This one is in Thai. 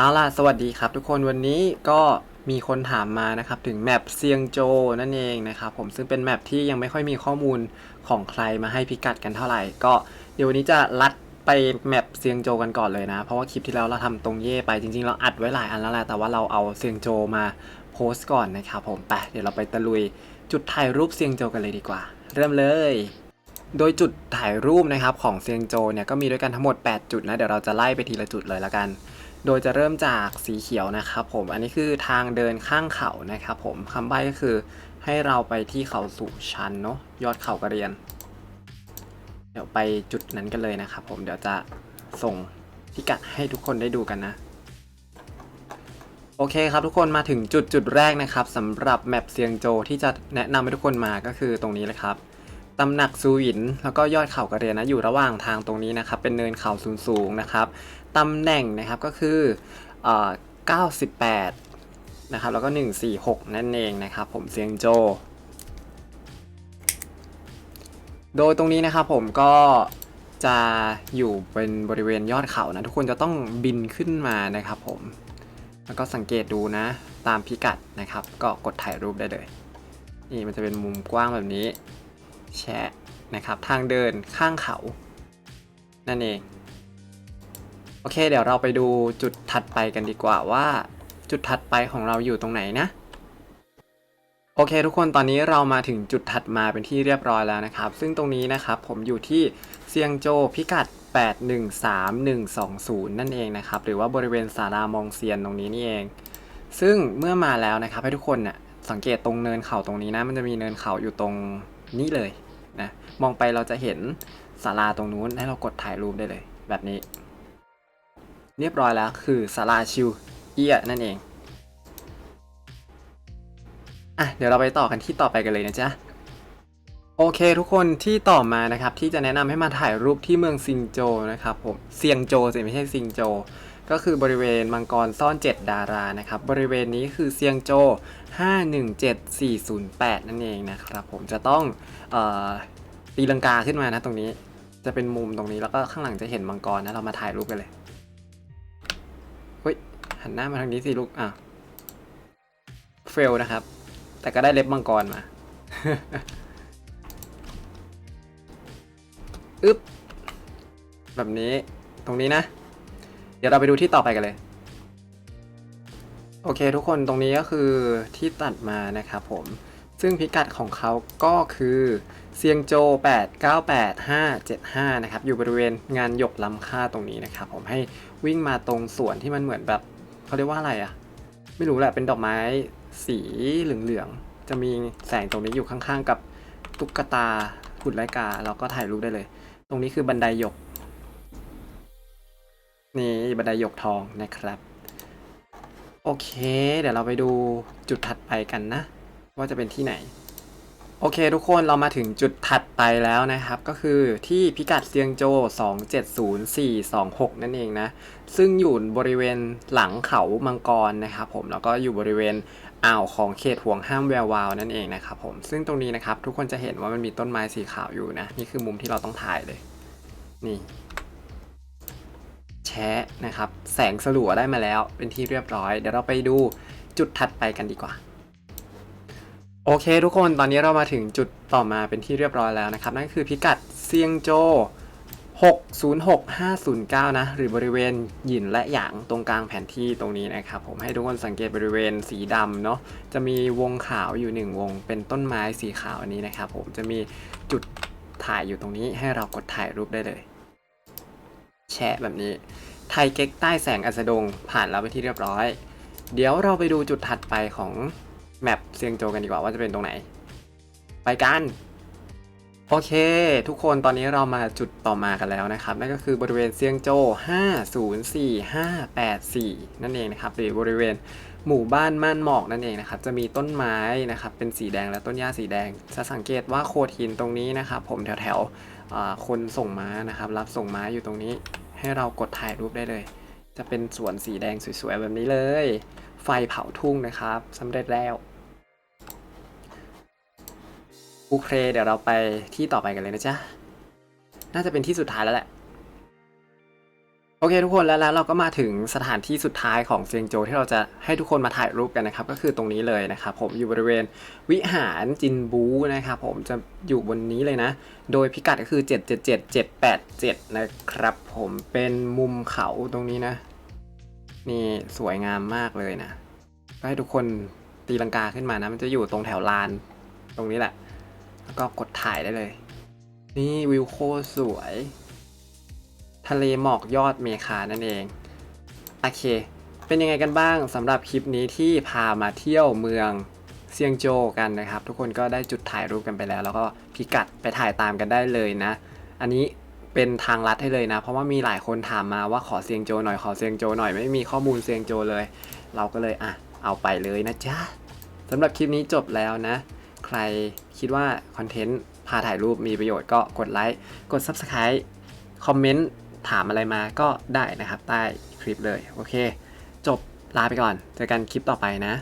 เอาล่ะ สวัสดีครับทุกคนวันนี้ก็มีคนถามมานะครับ ถึงแมปเซียงโจนั่นเองนะครับผมซึ่งเป็นแมปที่ยังไม่ค่อยมีข้อมูลของใครมาให้พิกัดกันเท่าไหร่ ก็เดี๋ยววันนี้จะลัดไปแมปเซียงโจกันก่อนเลยนะ เพราะว่าคลิปที่แล้วเราทำตรงเย่ไปจริงๆ เราอัดไว้หลายอันแล้วแหละแต่ว่าเราเอาเซียงโจมาโพสต์ก่อนนะครับผมไปเดี๋ยวเราไปตะลุยจุดถ่ายรูปเซียงโจกันเลยดีกว่า เริ่มเลยโดยจุดถ่ายรูปนะครับของเซียงโจเนี่ยก็มีด้วยกันทั้งหมด 8 จุดนะเดี๋ยวเราจะไล่ไปทีละจุดเลยละกัน โดยจะเริ่มจากสีเขียวนะครับผม อันนี้คือทางเดินข้างเขานะครับผมคำใบ้ก็คือให้เราไปที่เขาสูงชันเนาะยอดเขากระเรียน เดี๋ยวไปจุดนั้นกันเลยนะครับผมเดี๋ยวจะส่งพิกัดให้ทุกคนได้ดูกันนะโอเคครับทุกคนมาถึงจุดจุดแรกนะครับสำหรับแมปเซียงโจที่จะแนะนำให้ทุกคนมาก็คือตรงนี้เลยครับ ตำหนักซูหิน แล้วก็ยอดเขากระเรียนนะอยู่ระหว่างทางตรงนี้นะครับ เป็นเนินเขาสูงๆนะครับตำแหน่งนะครับก็คือเอ่อ98นะครับแล้วก็ 146 นั่นเองนะครับ ผมเซียงโจ โดยตรงนี้นะครับผมก็จะอยู่เป็นบริเวณยอดเขานะทุกคนจะต้องบินขึ้นมานะครับผมแล้วก็สังเกตดูนะตามพิกัดนะครับ ก็กดถ่ายรูปได้เลย นี่มันจะเป็นมุมกว้างแบบนี้ แชะนะครับ ทางเดินข้างเขา นั่นเอง โอเค เดี๋ยวเราไปดูจุดถัดไปกันดีกว่าว่า จุดถัดไปของเราอยู่ตรงไหนนะ โอเค ทุกคนตอนนี้เรามาถึงจุดถัดมาเป็นที่เรียบร้อยแล้วนะครับ ซึ่งตรงนี้นะครับผมอยู่ที่เซียงโจวพิกัด 813120 นั่นเองนะครับ หรือว่าบริเวณศาลามองเซียนตรงนี้นี่เอง ซึ่งเมื่อมาแล้วนะครับให้ทุกคนนี่ยสังเกตตรงเนินเขาตรงนี้นะ มันจะมีเนินเขาอยู่ตรง นี้เลยนะมองไปเราจะเห็นศาลาตรงนู้นให้เรากดถ่ายรูปได้เลย แบบนี้ เรียบร้อยแล้วคือศาลาชิวเอียนั่นเองอะเดี๋ยวเราไปต่อกันที่ต่อไปกันเลยนะจ๊ะโอเคทุกคนที่ต่อมานะครับที่จะแนะนำให้มาถ่ายรูปที่เมืองซิงโจนะครับผมเซียงโจสิไม่ใช่ซิงโจ ก็คือบริเวณมังกรซ่อน 7 ดารานะครับ บริเวณนี้คือเซียงโจ 517408 นั่นเองนะครับ ผมจะต้องออตีลังกาขึ้นมานะตรงนี้จะเป็นมุมตรงนี้แล้วก็ข้างหลังจะเห็นมังกรนะเรามาถ่ายรูปกันเลยเฮ้ยหันหน้ามาทางนี้สิลูกอะเฟลนะครับ แต่ก็ได้เล็บมังกรมาอึ๊บแบบนี้ตรงนี้นะ เดี๋ยวเราไปดูที่ต่อไปกันเลย โอเคทุกคนตรงนี้ก็คือที่ตัดมานะครับผม ซึ่งพิกัดของเขาก็คือเซียงโจ 898575 นะครับ อยู่บริเวณงานหยกล้ำค่าตรงนี้นะครับผมให้วิ่งมาตรงส่วนที่มันเหมือนแบบเขาเรียกว่าอะไรอะไม่รู้แหละเป็นดอกไม้สีเหลืองๆ จะมีแสงตรงนี้อยู่ข้างๆ กับตุ๊กตาหุ่นไลกาเราก็ถ่ายรูปได้เลย ตรงนี้คือบันไดหยก นี่บันไดหยกทองนะครับ โอเค เดี๋ยวเราไปดูจุดถัดไปกันนะ ว่าจะเป็นที่ไหน โอเคทุกคนเรามาถึงจุดถัดไปแล้วนะครับ ก็คือที่พิกัดเซียงโจ 270426 นั่นเองนะ ซึ่งอยู่บริเวณหลังเขามังกรนะครับผมแล้วก็อยู่บริเวณอ่าวของเขตห่วงห้ามแวววาวนั่นเองนะครับผมซึ่งตรงนี้นะครับทุกคนจะเห็นว่ามันมีต้นไม้สีขาวอยู่นะ นี่คือมุมที่เราต้องถ่ายเลย นี่ แชะนะครับ แสงสลัวได้มาแล้วเป็นที่เรียบร้อย เดี๋ยวเราไปดูจุดถัดไปกันดีกว่า โอเคทุกคนตอนนี้เรามาถึงจุดต่อมาเป็นที่เรียบร้อยแล้วนะครับ นั่นคือพิกัดเซียงโจ606509 นะ หรือบริเวณหยินและหยางตรงกลางแผนที่ตรงนี้นะครับผมให้ทุกคนสังเกตบริเวณสีดำเนาะจะมีวงขาวอยู่หนึ่งวง เป็นต้นไม้สีขาวอันนี้นะครับผมจะมีจุดถ่ายอยู่ตรงนี้ให้เรากดถ่ายรูปได้เลยะแบบนี้ ไทยเก๊กใต้แสงอัสดง ผ่านแล้วไปที่เรียบร้อย เดี๋ยวเราไปดูจุดถัดไปของแมปเซียงโจกันดีกว่าว่าจะเป็นตรงไหน ไปกัน โอเค ทุกคนตอนนี้เรามาจุดต่อมากันแล้วนะครับ นั่นก็คือบริเวณเซียงโจ 504584 นั่นเองนะครับหรือบริเวณหมู่บ้านม่านหมอกนั่นเองนะครับ จะมีต้นไม้นะครับเป็นสีแดงและต้นหญ้าสีแดง จะสังเกตว่าโขดหินตรงนี้นะครับ ผมแถวแถวคนส่งม้านะครับ รับส่งม้าอยู่ตรงนี้ ให้เรากดถ่ายรูปได้เลย จะเป็นสวนสีแดงสวยๆแบบนี้เลย ไฟเผาทุ่งนะครับสำเร็จแล้วโอเคเดี๋ยวเราไปที่ต่อไปกันเลยนะจ๊ะ น่าจะเป็นที่สุดท้ายแล้วแหละ โอเคทุกคนแล้วแล้วเราก็มาถึงสถานที่สุดท้ายของเซียงโจวที่เราจะให้ทุกคนมาถ่ายรูปกันนะครับ ก็คือตรงนี้เลยนะครับผมอยู่บริเวณวิหารจินบูนะครับผมจะอยู่บนนี้เลยนะ โดยพิกัดก็คือ 777787 นะครับ ผมเป็นมุมเขาตรงนี้นะ นี่สวยงามมากเลยนะก็ให้ทุกคนตีลังกาขึ้นมานะ มันจะอยู่ตรงแถวลานตรงนี้แหละ แล้วก็กดถ่ายได้เลย นี่วิวโคสวย ทะเลหมอกยอดเมคานั่นเอง โอเค เป็นยังไงกันบ้างสำหรับคลิปนี้ที่พามาเที่ยวเมืองเซียงโจวกันนะครับ ทุกคนก็ได้จุดถ่ายรูปกันไปแล้ว แล้วก็พิกัดไปถ่ายตามกันได้เลยนะ อันนี้เป็นทางลัดให้เลยนะ เพราะว่ามีหลายคนถามมาว่าขอเซียงโจหน่อยขอเซียงโจหน่อยไม่มีข้อมูลเซียงโจเลย เราก็เลยอะเอาไปเลยนะจ๊ะสำหรับคลิปนี้จบแล้วนะ ใครคิดว่าคอนเทนต์พาถ่ายรูปมีประโยชน์ก็กดไลค์กด Subscribe คอมเมนต์ ถามอะไรมาก็ได้นะครับ ใต้คลิปเลย โอเค จบลาไปก่อน เจอกันคลิปต่อไปนะ